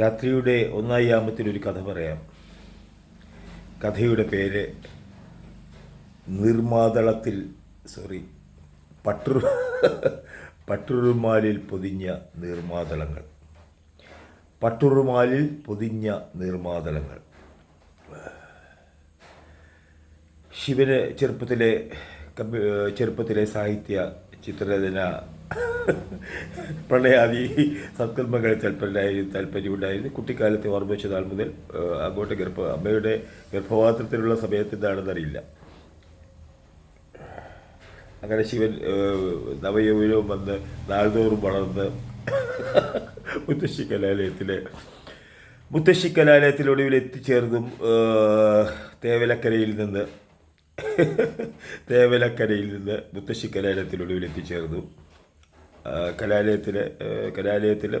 രാത്രിയുടെ ഒന്നായി ഒരു കഥ പറയാം. കഥയുടെ പേര് നിർമാതളത്തിൽ സോറി പട്ടു പട്ടുറുമാലിൽ പൊതിഞ്ഞ നിർമാതളങ്ങൾ. പട്ടുറുമാലിൽ പൊതിഞ്ഞ നിർമാതളങ്ങൾ. ശിവന് ചെറുപ്പത്തിലെ ചെറുപ്പത്തിലെ സാഹിത്യ ചിത്രരചന പ്രണയാദി സത്കർമ്മങ്ങളിൽ താല്പര്യമായിരുന്നു താല്പര്യമുണ്ടായിരുന്നു. കുട്ടിക്കാലത്തെ ഓർമ്മ വെച്ച നാൾ മുതൽ അങ്ങോട്ട് ഗർഭ അമ്മയുടെ ഗർഭപാത്രത്തിലുള്ള സമയത്ത് എന്താണെന്നറിയില്ല അങ്ങനെ ശിവൻ നവയൗവനവും വന്ന് നാൾതോറും വളർന്ന് മുത്തശ്ശി കലാലയത്തിലെ മുത്തശ്ശി കലാലയത്തിലൊടുവിൽ എത്തിച്ചേർന്നും തേവലക്കരയിൽ നിന്ന് തേവലക്കരയിൽ നിന്ന് മുത്തശ്ശി കലാലയത്തിലൊടുവിൽ എത്തിച്ചേർന്നു. കലാലയത്തിലെ കലാലയത്തിലെ